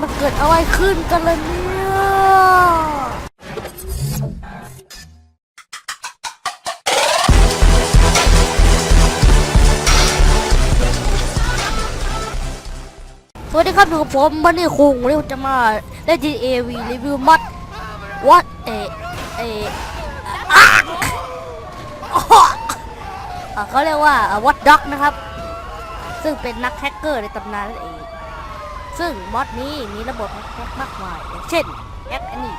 มันเกิดอะไรขึ้นกันเลยเนี่ยสวัสดีครับอยู่กับผมบันนี่คุงวันนี้ผมจะมาเล่น GAV รีวิวมัด What เอเออะอะเขาเรียกว่า What Dog นะครับ ซึ่งเป็นนักแฮกเกอร์ในตำนานนั่นเอง ซึ่งมอดนี้มีระบบแฮกมากมายอย่างเช่นแฮกอันนี้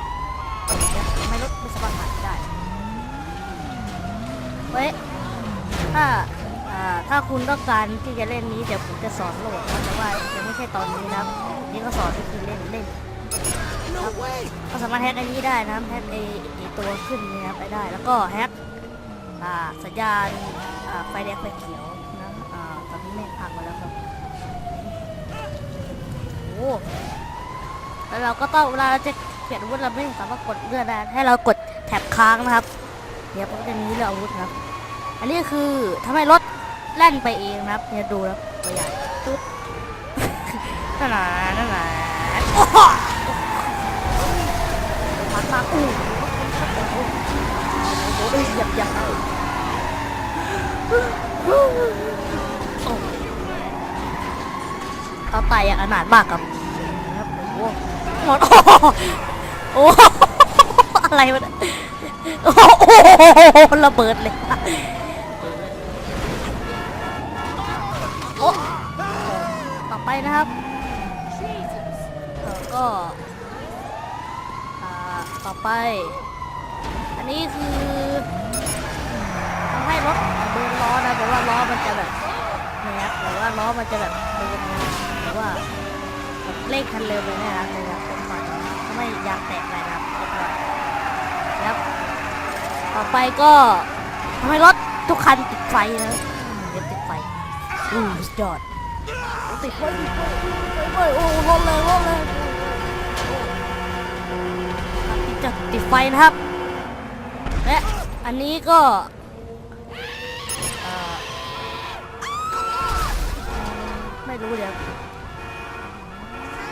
ไม่ลดไม่สามารถผ่านได้เว้ยถ้าถ้าคุณต้องการที่จะเล่นนี้เดี๋ยวผมจะสอนโหลดนะแต่ว่ายังไม่ใช่ตอนนี้นะนี่ก็สอนวิธีเล่นเล่นก็สามารถแฮกอันนี้ได้นะแฮกไอตัวขึ้นนี่นะครับไปได้ แล้วก็แฮกสัญญาณอ่าไฟแดงไฟเขียวนะอ่าตอนนี้ไม่พังมาแล้วครับ โอ้ แล้วเราก็ต้องเวลาเราจะเปลี่ยนอาวุธเราไม่สามารถกดเลื่อนได้ให้เรากดแท็บค้างนะครับ เดี๋ยวผมจะหนี้เรื่องอาวุธนะครับ อันนี้คือทำให้รถแล่นไปเองนะครับเนี่ยดูนะครับตัวอย่างตุ๊ดนั่นน่ะนั่นน่ะโอ้โหพัดมาอู้โอ้โหเหยียบเหยียบเอาเขาตายอย่างอนาถมากครับ ครับโอ้โหมดโอ้โหอะไรวะโอ้โหระเบิดเลยโอ้ต่อไปนะครับก็ต่อไป อันนี้คือทำให้รถเบิร์นล้อนะแต่ว่าล้อมันจะแบบนะครับหรือว่าล้อมันจะแบบเบิร์นหรือว่า เร่งคันเร็วไปนะครับเลยครับเป็นฝันทำให้ยางแตกเลยครับเรียบร้อยครับ ต่อไปก็ทำให้รถทุกคันติดไฟนะเดี๋ยวติดไฟอู้สุดยอดติดไฟติดไฟไฟโอ้รถเลยรถเลยติดจะติดไฟนะครับและอันนี้ก็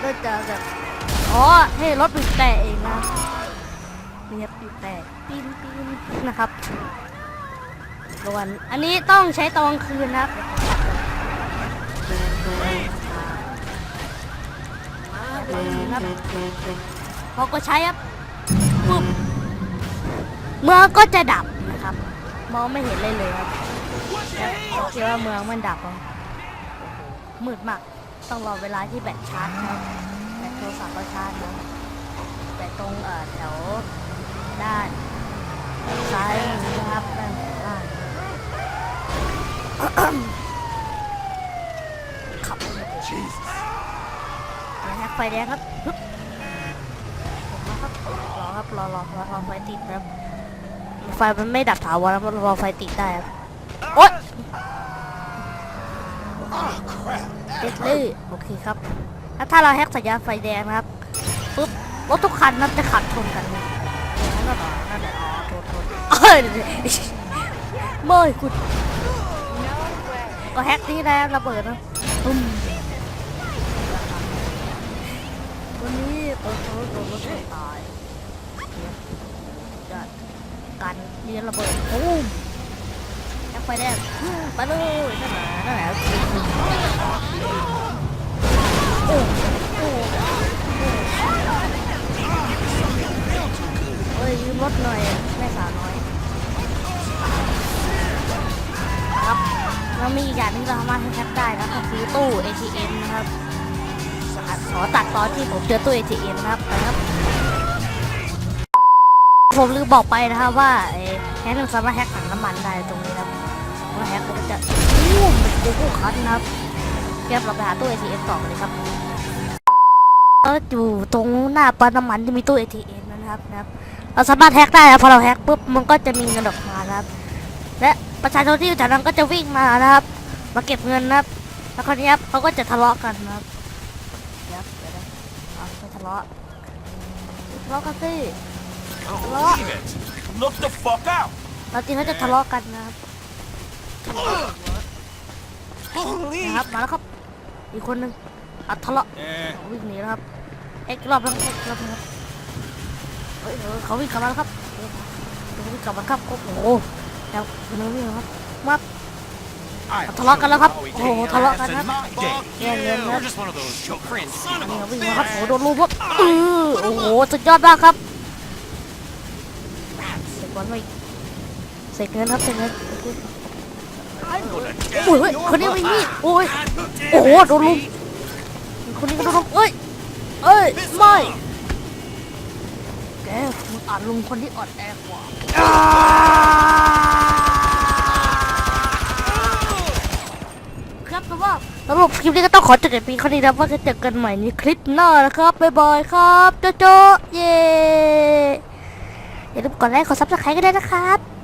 ก็จะแบบอ๋อให้รถบีบแต่เองนะเรียบีบแต่ปีนปีนนะครับส่วนอันนี้ต้องใช้ตอนคืนนะครับครับพอก็ใช้ครับปุ๊บเมืองก็จะดับนะครับ มองไม่เห็นเลยเลยครับคิดว่าเมืองมันดับอะมืดมาก ต้องรอเวลาที่แบตชาร์จครับแบตโทรศัพท์ก็ชาร์จนะแบตตรงเอ่อแถวด้านซ้ายมือนะครับด้านล่างขับนะครับไฟแดงครับฮึบผมนะครับรอครับรอรอรอรอไฟติดครับไฟมันไม่ดับถาวรแล้วมันรอไฟติดได้ครับโอ๊ย ติดเลยโอเคครับแล้วถ้าเราแฮกสัญญาณไฟแดงนะครับปุ๊บรถทุกคันนั้นจะขัดชนกันเลยนั่นแหละนั่นแหละอ๋อโทษโทษเอ้ยเมื่อยคุณก็แฮกนี่นะระเบิดนะปุ้มวันนี้โอ้โหโดนรถตายกันเรียนระเบิดตูม ไฟแดงไปเลยนั่นแหละนั่นแหละโอ้โอ้เฮ้ยยืมรถหน่อยแม่สาวน้อย ครับแล้วมีอีกอย่างที่เราสามารถแฮกได้นะก็คือตู้ ATM นะครับขอตัดตอนที่ผมเจอตู้ ATM นะครับครับผมลืมบอกไปนะครับว่าแฮกมันสามารถแฮกถังน้ำมันได้ตรงนี้ ว่าแฮกมันจะอู้มเป็นกูกูคันนะครับเก็บเราไปหาตู้ ATM ต่อเลยครับก็อยู่ตรงหน้าปั๊มน้ำมันที่มีตู้ ATM นะครับนะครับเราสามารถแฮกได้นะพอเราแฮกปุ๊บมันก็จะมีเงินออกมานะครับ และประชาชนที่อยู่แถวนั้นก็จะวิ่งมานะครับ มาเก็บเงินนะครับแล้วคนนี้ครับเขาก็จะทะเลาะกันนะครับเดี๋ยวเดี๋ยวนะเอาไปทะเลาะทะเลาะกันสิ Don't believe it. Look the fuck out. เราจริงเขาจะทะเลาะกันนะครับ นะครับ มาแล้วครับ อีกคนหนึ่งอะทะเลาะวิ่งหนีแล้วครับ เอ็กรอบแล้วเอ็กรอบแล้วเฮ้ยเขาวิ่งเข้ามาแล้วครับเขาวิ่งเข้ามาครับ โอ้โหแล้วคุณวิ่งครับมาทะเลาะกันแล้วครับ โอ้โหทะเลาะกันครับแย่เงินครับ We're just one of those joke friends. Son นี่วิ่งมาครับโอ้โหโดนลูกครับโอ้โหสุดยอดมากครับเสกบอลไปเสกเงินครับเสกเงิน โอ้ย tear your คนนี้ไม่มีโอ้ยโอ้โหโดนลุมคนนี้ก็โดนลุมเอ้ยเอ้ยไม่แกมึงอ่านลุมคนที่อ่อนแอกว่าครับสำหรับสำหรับคลิปนี้ก็ต้องขอจบแต่เพียงเท่านี้นะว่าจะเจอกันใหม่ในคลิปหน้านะครับบ๊ายบายครับโจโจเย่อย่าลืมกดไลค์กดซับสไครต์กันด้วยนะครับ